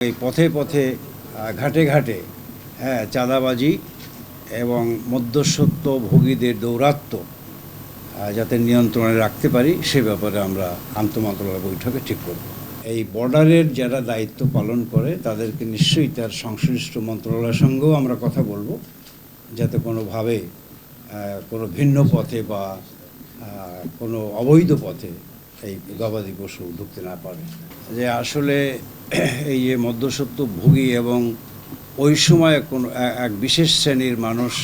এই পথে পথে ঘাটে ঘাটে হ্যাঁ চাঁদাবাজি এবং মধ্যস্বত্ব ভোগীদের দৌরাত্ম্য আহ, যাতে নিয়ন্ত্রণে রাখতে পারি সে ব্যাপারে আমরা আন্তমন্ত্রণালয় বৈঠকে ঠিক করব। এই বর্ডারের যারা দায়িত্ব পালন করে তাদেরকে নিশ্চয়ই তার সংশ্লিষ্ট মন্ত্রণালয়ের সঙ্গেও আমরা কথা বলব যাতে কোনোভাবে কোনো ভিন্ন পথে বা কোনো অবৈধ পথে এই গবাদি পশু ঢুকতে না পারে। যে আসলে এই যে মধ্যসত্ত্ব ভোগী এবং ওই সময় কোনো এক বিশেষ শ্রেণির মানুষ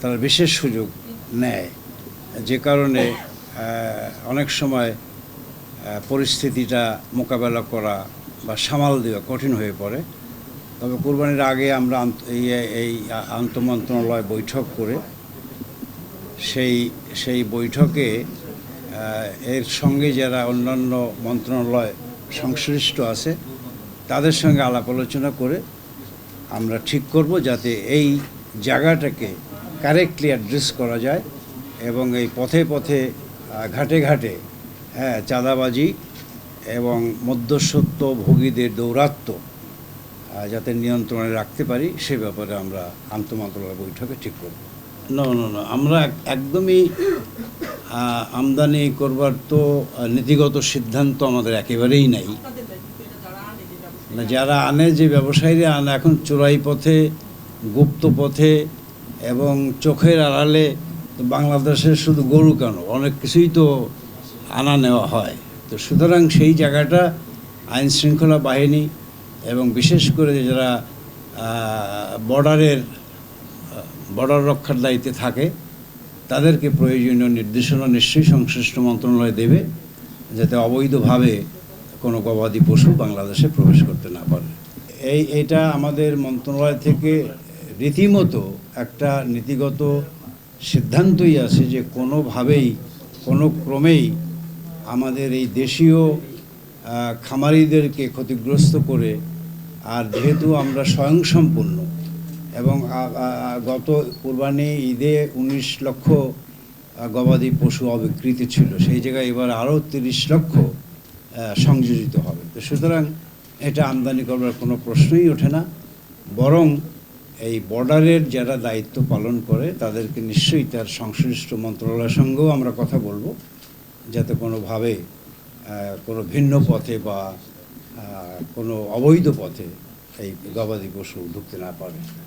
তারা বিশেষ সুযোগ নেয়। যে কারণে অনেক সময় পরিস্থিতিটা মোকাবেলা করা বা সামাল দেওয়া কঠিন হয়ে পড়ে। তবে কোরবানির আগে আমরা এই আন্তমন্ত্রণালয় বৈঠক করে সেই সেই বৈঠকে এর সঙ্গে যারা অন্যান্য মন্ত্রণালয় সংশ্লিষ্ট আছে তাদের সঙ্গে আলাপ আলোচনা করে আমরা ঠিক করব যাতে এই জায়গাটাকে কারেক্টলি অ্যাড্রেস করা যায় এবং এই পথে পথে ঘাটে ঘাটে হ্যাঁ চাঁদাবাজি এবং মধ্যস্বত্ব ভোগীদের দৌরাত্ম্য আহ, যাতে নিয়ন্ত্রণে রাখতে পারি সে ব্যাপারে আমরা আন্তমন্ত্রণালয় বৈঠকে ঠিক করব। না না না আমরা এক- একদমই আমদানি করবার তো নীতিগত সিদ্ধান্ত আমাদের একেবারেই নাই। যারা আনে, যে ব্যবসায়ীরা আনে, এখন চোরাই পথে, গুপ্ত পথে এবং চোখের আড়ালে বাংলাদেশের শুধু গরু কেন? অনেক কিছুই তো আনা নেওয়া হয়। তো সুতরাং সেই জায়গাটা আইন শৃঙ্খলা বাহিনী এবং বিশেষ করে যারা বর্ডারের বর্ডার রক্ষার দায়িত্বে থাকে তাদেরকে প্রয়োজনীয় নির্দেশনা নিশ্চয়ই সংশ্লিষ্ট মন্ত্রণালয় দেবে, যাতে অবৈধভাবে কোনো গবাদি পশু বাংলাদেশে প্রবেশ করতে না পারে। এই, এটা আমাদের মন্ত্রণালয় থেকে রীতিমতো একটা নীতিগত সিদ্ধান্তই আছে যে কোনোভাবেই, কোনো ক্রমেই আমাদের এই দেশীয় খামারিদেরকে ক্ষতিগ্রস্ত করে, আর যেহেতু আমরা স্বয়ংসম্পূর্ণ এবং গত কোরবানি ঈদে উনিশ লক্ষ গবাদি পশু অবিকৃত ছিল। সেই জায়গায় এবার আরও তিরিশ লক্ষ সংযোজিত হবে। তো সুতরাং এটা আমদানি করবার কোনো প্রশ্নই ওঠে না। বরং এই বর্ডারের যারা দায়িত্ব পালন করে, তাদেরকে নিশ্চয়ই তার সংশ্লিষ্ট মন্ত্রণালয়ের সঙ্গেও আমরা কথা বলব। যাতে কোনোভাবে কোনো ভিন্ন পথে বা কোনো অবৈধ পথে এই গবাদি পশু ঢুকতে না পারে।